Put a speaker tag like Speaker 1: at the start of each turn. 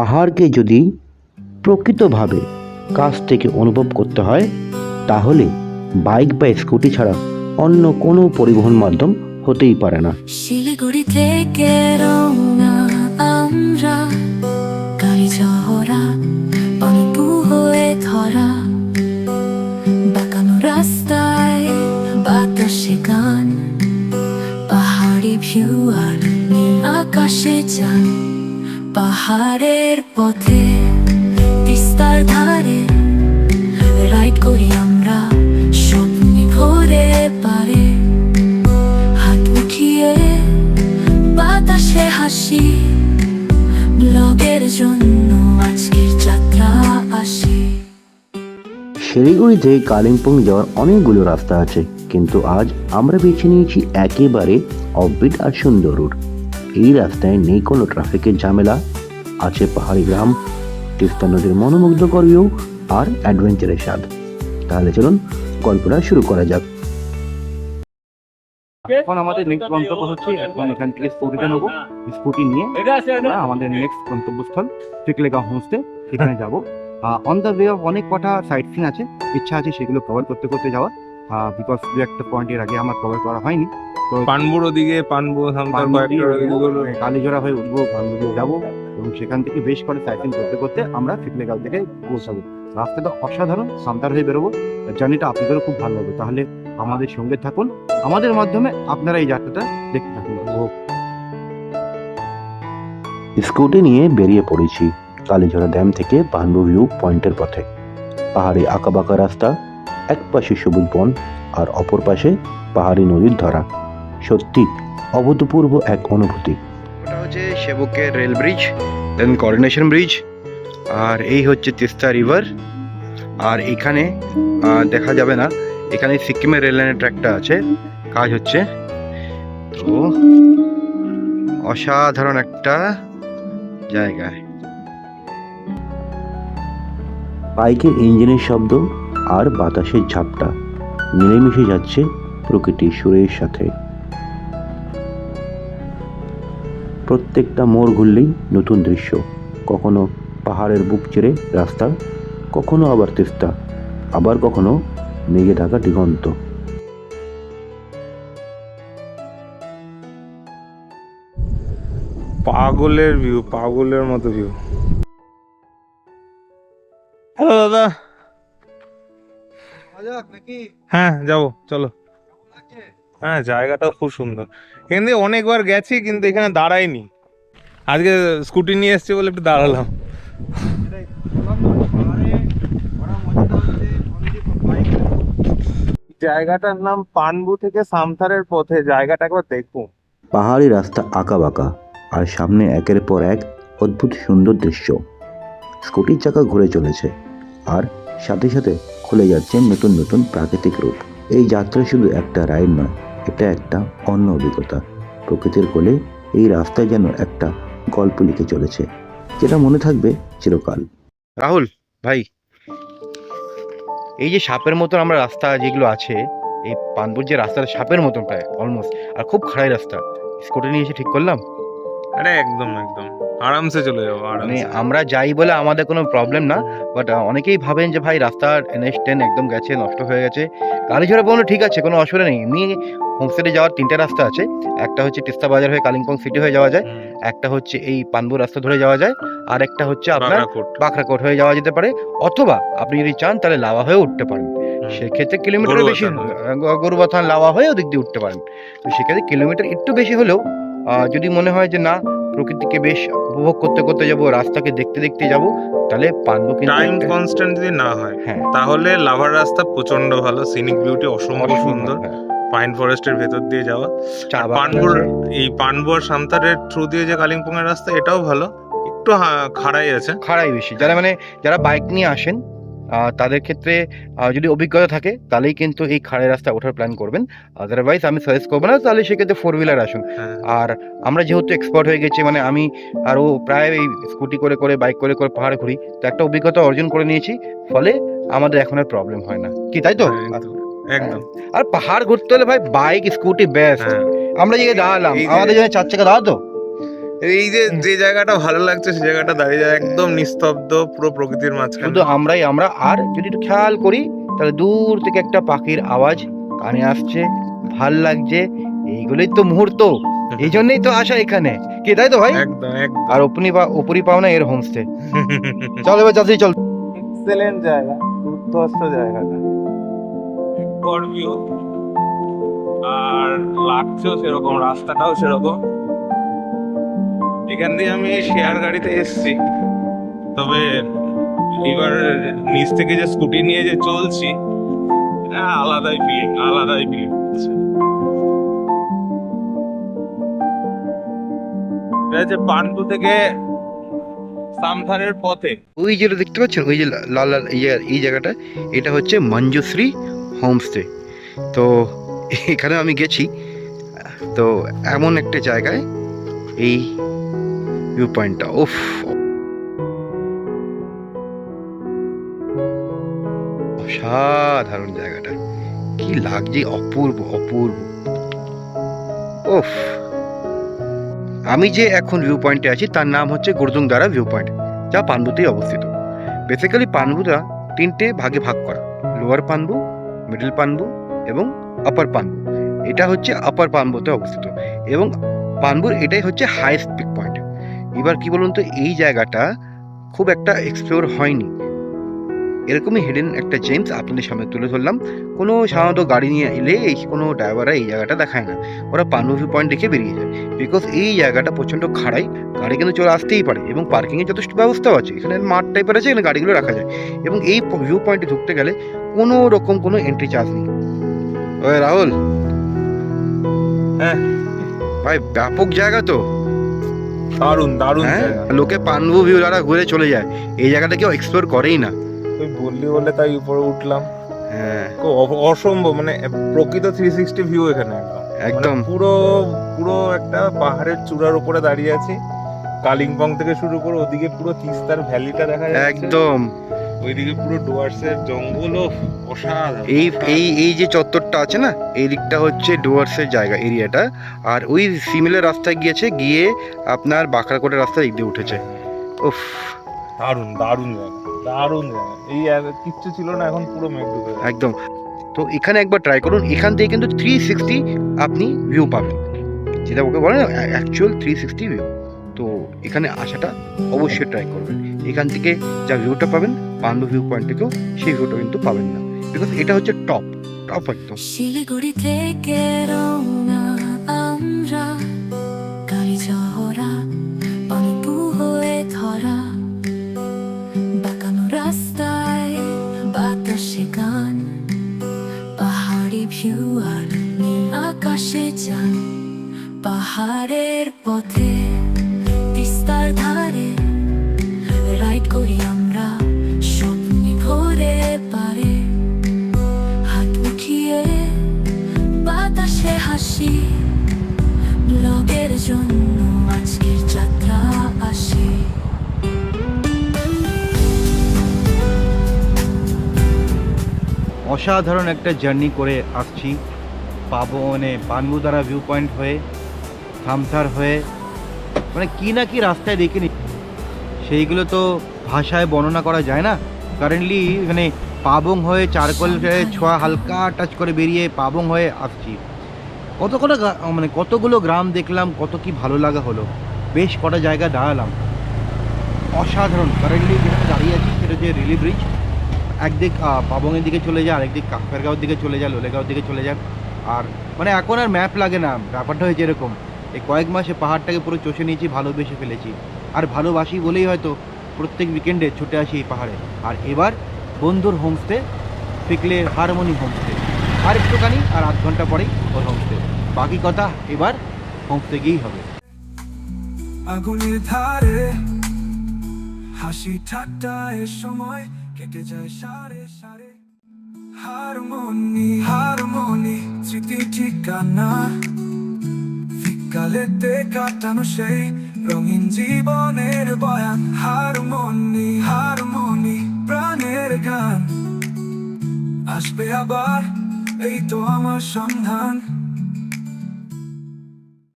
Speaker 1: পাহাড়কে যদি প্রকৃতভাবে কাছ থেকে অনুভব করতে হয়, তাহলে বাইক বা স্কুটি ছাড়া অন্য কোনো পরিবহন মাধ্যম হতেই পারে না।
Speaker 2: শিলিগুড়ি থেকে রাস্তায় পাহাড়ি আকাশে যান পাহাড়ের পথে তিস্তার ধারে রাইড করি আমরা স্বপ্নে ভরে পারে। হাত উঠিয়ে বাতাসে হাসি, ব্লগের জন্য আজকের যাত্রা আসি।
Speaker 1: শিলিগুড়ি থেকে কালিম্পং যাওয়ার অনেকগুলো রাস্তা আছে, কিন্তু আজ আমরা বেছে নিয়েছি একেবারে অফবিট আর সুন্দর রুট। এই রাস্তায় নেই কোনো ট্রাফিকের ঝামেলা। আছে পাহাড়ি গ্রাম তিস্তা নদীর মনোমুগ্ধকর ভিউ আর অ্যাডভেঞ্চারের স্বাদ। তাহলে চলুন গল্পটা শুরু করা যাক।
Speaker 3: এখন আমাদের নেক্সট গন্তব্য হচ্ছে এখন এখান থেকে স্কুটিটা নেব। স্কুটি নিয়ে আমাদের নেক্সট গন্তব্যস্থল টিকলেগা হোমস্টে সেখানে যাব। অন দ্য ওয়ে অফ অনেক কটা সাইট সিন আছে ইচ্ছা আছে সেগুলো কভার করতে করতে যাওয়া বিকজ দু একটা পয়েন্টের আগে আমার কভার করা হয়নি। তো
Speaker 4: পানবুর ওদিকে পানবু
Speaker 3: কালীজোড়া হয়ে উঠবো ভাঙ্গুলো যাব এবং সেখান থেকে বেশ করে সিন করতে করতে আমরা টিকলেগাঁও থেকে পৌঁছাবো। রাস্তাটা অসাধারণ সান্তার হয়ে বেরোবো। জার্নিটা আপনাদেরও খুব ভালো হবে তাহলে আমাদের সঙ্গে থাকুন। আমাদের মাধ্যমে আপনারা এই যাত্রাটা দেখতে থাকুন। ও
Speaker 1: স্কুটি নিয়ে বেরিয়ে পড়েছি কালীঝোড়া ড্যাম থেকে পান্ডু ভিউ পয়েন্টের পথে। পাহাড়ি আঁকাবাঁকা রাস্তা এক পাশে সবুজ বন আর অপর পাশে পাহাড়ি নদীর ধরা। সত্যি অভূতপূর্ব এক অনুভূতি। ওটা হচ্ছে সেবকের rail bridge then coordination bridge আর এই হচ্ছে তিস্তা রিভার আর এখানে দেখা যাবে না এখানে সিকিমের রেল লাইনের ট্র্যাকটা আছে কাজ হচ্ছে। তো অসাধারণ একটা জায়গায়। বাইকের ইঞ্জিনের শব্দ আর বাতাসের ঝাপটা। মিলেমিশে যাচ্ছে প্রকৃতির সুরের সাথে। প্রত্যেকটা মোড় ঘুরলেই নতুন দৃশ্য। কখনো পাহাড়ের বুক চেড়ে রাস্তা, কখনো আবার তিস্তা, আবার কখনো মেঘে ঢাকা দিগন্ত।
Speaker 4: পাগলের ভিউ পাগলের মতো ভিউ হ্যালো দাদা। হ্যাঁ যাব চলো। হ্যাঁ জায়গাটা খুব সুন্দর। এখান থেকে অনেকবার গেছি কিন্তু এখানে দাঁড়াইনি। আজকে স্কুটি নিয়ে এসছি বলে একটু দাঁড়ালাম। জায়গাটার নাম পানবু থেকে সামথারের পথে জায়গাটা একবার দেখুন।
Speaker 1: পাহাড়ি রাস্তা আঁকা বাঁকা আর সামনে একের পর এক অদ্ভুত সুন্দর দৃশ্য। স্কুটির চাকা ঘুরে চলেছে আর সাথে সাথে খুলে যাচ্ছে নতুন নতুন প্রাকৃতিক রূপ। এই যাত্রা শুধু একটা রাইড নয়, এটা একটা অন্য অভিজ্ঞতা। প্রকৃতির কোলে এই রাস্তায় যেন একটা গল্প লিখে চলেছে, যেটা মনে থাকবে চিরকাল। রাহুল, ভাই, এই যে সাপের মতন আমরা রাস্তা যেগুলো আছে, এই পানপুর যে রাস্তাটা সাপের মতন প্রায় অলমোস্ট আর খুব খাড়াই রাস্তা। স্কুটি নিয়ে এসে ঠিক করলাম?
Speaker 4: আরে একদম একদম। আরামসে চলে যাব
Speaker 1: মানে আমরা যাই বলে আমাদের কোনো প্রবলেম না বাট অনেকেই ভাবেন যে ভাই রাস্তার এনএস টেন একদম গেছে নষ্ট হয়ে গেছে। কালীঝোড়া পর্যন্ত ঠিক আছে কোনো অসুবিধা নেই। এমনি হোমস্টেডে যাওয়ার তিনটে রাস্তা আছে। একটা হচ্ছে তিস্তা বাজার হয়ে কালিম্পং সিটি হয়ে যাওয়া যায়। একটা হচ্ছে এই পানবু রাস্তা ধরে যাওয়া যায়। আর একটা হচ্ছে আপনার। বাঁকড়াকোট হয়ে যাওয়া যেতে পারে। অথবা আপনি যদি চান তাহলে লাভা হয়ে উঠতে পারেন। সেক্ষেত্রে কিলোমিটার বেশি
Speaker 4: গরুবাথান
Speaker 1: লাভা হয়ে ওদিক দিয়ে উঠতে পারেন। তো সেক্ষেত্রে কিলোমিটার একটু বেশি হলেও যদি মনে হয় যে না প্রকৃতিকে বেশ উপভোগ করতে করতে যাব রাস্তাকে দেখতে দেখতে যাব তাহলে পানবু কিন্তু
Speaker 4: টাইম কনস্ট্যান্ট যদি না হয়
Speaker 1: হ্যাঁ।
Speaker 4: তাহলে লাভার রাস্তা প্রচণ্ড ভালো সিনিক বিউটি অসম্ভব সুন্দর।
Speaker 1: হ্যাঁ।
Speaker 4: পাইন ফরেস্টের ভেতর দিয়ে যাওয়া।
Speaker 1: আছে।
Speaker 4: এই পানবু আর সান্তারের থ্রু দিয়ে যে কালিম্পং এর রাস্তা এটাও ভালো। একটু খাড়াই আছে।
Speaker 1: খাড়াই বেশি। যারা মানে যারা বাইক নিয়ে আসেন তাদের ক্ষেত্রে যদি অভিজ্ঞতা থাকে তাহলেই কিন্তু এই খাড়াই রাস্তা ওঠার প্ল্যান করবেন। আদারওয়াইজ আমি সাজেস্ট করব না তাহলে সেক্ষেত্রে ফোর হুইলার আসুন।
Speaker 4: হ্যাঁ।
Speaker 1: আর আমরা যেহেতু এক্সপার্ট হয়ে গেছি মানে আমি আরও প্রায় এই স্কুটি করে করে বাইক করে করে পাহাড় ঘুরি তো একটা অভিজ্ঞতা অর্জন করে নিয়েছি ফলে আমাদের এখন আর প্রবলেম হয় না। কি তাই তো?
Speaker 4: হ্যাঁ, একদম, একদম।
Speaker 1: আর পাহাড় ঘুরতে হলে ভাই বাইক স্কুটি বেস্ট
Speaker 4: হ্যাঁ।
Speaker 1: আমরা যে দাঁড়ালাম আমাদের জন্য চার চাকা দাঁড়াতো?
Speaker 4: এই যে যে জায়গাটা ভালো লাগছে সেই জায়গাটা দাঁড়িয়ে যায় একদম নিস্তব্ধ পুরো প্রকৃতির মাঝখানে।
Speaker 3: শুধু আমরাই আমরা আর যদি একটু খেয়াল করি তাহলে দূর থেকে একটা পাখির আওয়াজ কানে আসছে ভালো লাগছে এইগুলোই তো মুহূর্ত। এই জন্যই তো আসা এখানে। কি তাই তো ভাই?
Speaker 4: একদম একদম।
Speaker 3: আর উপরি পা- উপরি পাওনা এর হোমস্টে চল এবার যাত্রী চল।
Speaker 4: এক্সেলেন্ট জায়গা দুর্ধর্ষ জায়গাটা। আর লাগছেও সেরকম রাস্তাটাও সেরকম। এখান দিয়ে আমি শেয়ার গাড়িতে এসছি। তবে এবার নিচ থেকে যে স্কুটি নিয়ে যে চলছি আলাদাই ফিলিং আলাদাই ফিলিং হচ্ছে। পান্ডু থেকে সামথারের পথে।
Speaker 3: ওই যেটা দেখতে পাচ্ছেন, ওই যে লাল লাল এই এই জায়গাটা, এটা হচ্ছে মঞ্জুশ্রী হোমস্টে। তো এখানে আমি গেছি। তো এমন একটা জায়গায় এই ভিউ পয়েন্টটা ওফ অসাধারণ জায়গাটা। কি লাগছে, অপূর্ব অপূর্ব। ওফ আমি যে এখন ভিউ পয়েন্টে আছি, তার নাম হচ্ছে গুরদুংদারা ভিউ পয়েন্ট যা পান্ডুতেই অবস্থিত। বেসিক্যালি পান্ডুটা তিনটে ভাগে ভাগ করা। লোয়ার পানবু মিডল পানবু এবং আপার পানবু এটা হচ্ছে আপার পানবুতে অবস্থিত। এবং পানবুর এটাই হচ্ছে হাইয়েস্ট পিক পয়েন্ট এবার কি বলুন তো এই জায়গাটা খুব একটা এক্সপ্লোর হয়নি। এরকমই হিডেন একটা জেমস আপনাদের সামনে তুলে ধরলাম। কোনো সাধারণত গাড়ি নিয়ে এলে এই কোনো ড্রাইভাররা এই জায়গাটা দেখায় না। ওরা পানবু ভিউ পয়েন্ট দেখে বেরিয়ে যায়। বিকজ এই জায়গাটা প্রচণ্ড খাড়াই গাড়ি কিন্তু চলে আসতেই পারে এবং পার্কিংয়ের যথেষ্ট ব্যবস্থাও আছে। এখানে মাঠ টাইপের আছে এখানে গাড়িগুলো রাখা যায়। এবং এই ভিউ পয়েন্টে ঢুকতে গেলে কোনো রকম কোনো এন্ট্রি চার্জ নেই। ওই রাহুল।
Speaker 4: হ্যাঁ।
Speaker 3: ভাই ব্যাপক জায়গা তো।
Speaker 4: দারুণ দারুণ
Speaker 3: হ্যাঁ?
Speaker 4: জায়গা।
Speaker 3: লোকে পানবু ভিউ দ্বারা ঘুরে চলে যায়। এই জায়গাটা কেউ এক্সপ্লোর করেই না।
Speaker 4: তুই বললি বলে তাই উপরে উঠলাম।
Speaker 3: হ্যাঁ।
Speaker 4: খুব অ- অসম্ভব মানে প্রকৃত থ্রি সিক্সটি ভিউ এখানে একদম।
Speaker 3: একদম।
Speaker 4: মানে পুরো পুরো একটা পাহাড়ের চূড়ার উপরে দাঁড়িয়ে আছি। কালিম্পং থেকে শুরু করে ওদিকে পুরো তিস্তার ভ্যালিটা দেখা যাচ্ছে।
Speaker 3: একদম।
Speaker 4: ওইদিকে পুরো ডুয়ার্সের জঙ্গল ও অসাধারণ।
Speaker 3: এই এই এই যে চত্বরটা আছে না এই দিকটা হচ্ছে ডুয়ার্সের জায়গা এরিয়াটা। আর ওই সিমিলার রাস্তায় গিয়েছে গিয়ে আপনার বাঁকড়াকোটের রাস্তা দিক দিয়ে উঠেছে। উফ।
Speaker 4: দারুণ দারুণ জায়গা দারুণ জায়গা। এই কিচ্ছু ছিল না এখন পুরো মেঘ গেছে।
Speaker 3: একদম। তো এখানে একবার ট্রাই করুন এখান থেকে কিন্তু থ্রি সিক্সটি আপনি ভিউ পাবেন। যেটা ওকে বলে না অ্যাকচুয়াল থ্রি সিক্সটি ভিউ তো এখানে আসাটা অবশ্যই ট্রাই করবেন। এখান থেকে যা ভিউটা পাবেন পান্ডু ভিউ পয়েন্ট থেকেও সেই ভিউটা কিন্তু পাবেন না। বিকজ এটা হচ্ছে টপ টপ একদম।
Speaker 2: শিলিগুড়ি থেকে আমরা ধরা। রাস্তায় পাহাড়ি ভিউ আর আকাশে পাহাড়ের পথে
Speaker 3: অসাধারণ একটা জার্নি করে আসছি। পাবো মানে পানবুদারা ভিউ পয়েন্ট হয়ে থামসার হয়ে মানে কি না কি রাস্তায় দেখিনি সেইগুলো তো ভাষায় বর্ণনা করা যায় না। কারেন্টলি মানে পাবং হয়ে চারকোল ছোঁয়া হালকা টাচ করে বেরিয়ে পাবং হয়ে আসছি। কত কটা মানে কতগুলো গ্রাম দেখলাম, কত কি ভালো লাগা হলো। বেশ কটা জায়গা দাঁড়ালাম। অসাধারণ। কারেন্টলি যেখানে দাঁড়িয়ে আছি, সেটা যে রিলি ব্রিজ একদিক পাবংয়ের দিকে চলে যায় আরেকদিক কাকফেরগাঁওর দিকে চলে যায় লোলেগাঁওর দিকে চলে যায় আর মানে এখন আর ম্যাপ লাগে না। ব্যাপারটা হয়েছে এরকম। এই কয়েক মাসে পাহাড়টাকে পুরো চষে নিয়েছি, ভালোবেসে ফেলেছি। আর ভালোবাসি বলেই হয়তো প্রত্যেক উইকেন্ডে ছুটে আসি এই পাহাড়ে। আর এবার বন্ধুর হোমস্টে পিকলে হারমোনি হোমস্টে আর একটুখানি আর আধ ঘণ্টা পরেই ওর হোমস্টে বাকি কথা এবার হোমস্টে গিয়েই হবে।
Speaker 5: আগুনের ধারে হাসি ঠাট্টা এ সময় কেটে যায় সারে সারে। হারমোনি হারমোনি, স্মৃতি ঠিকানা। বিকালেতে কাটানো সেই রঙিন জীবনের বয়ান। হারমোনি হারমোনি, প্রাণের গান। আসবে আবার এই তো আমার সন্ধান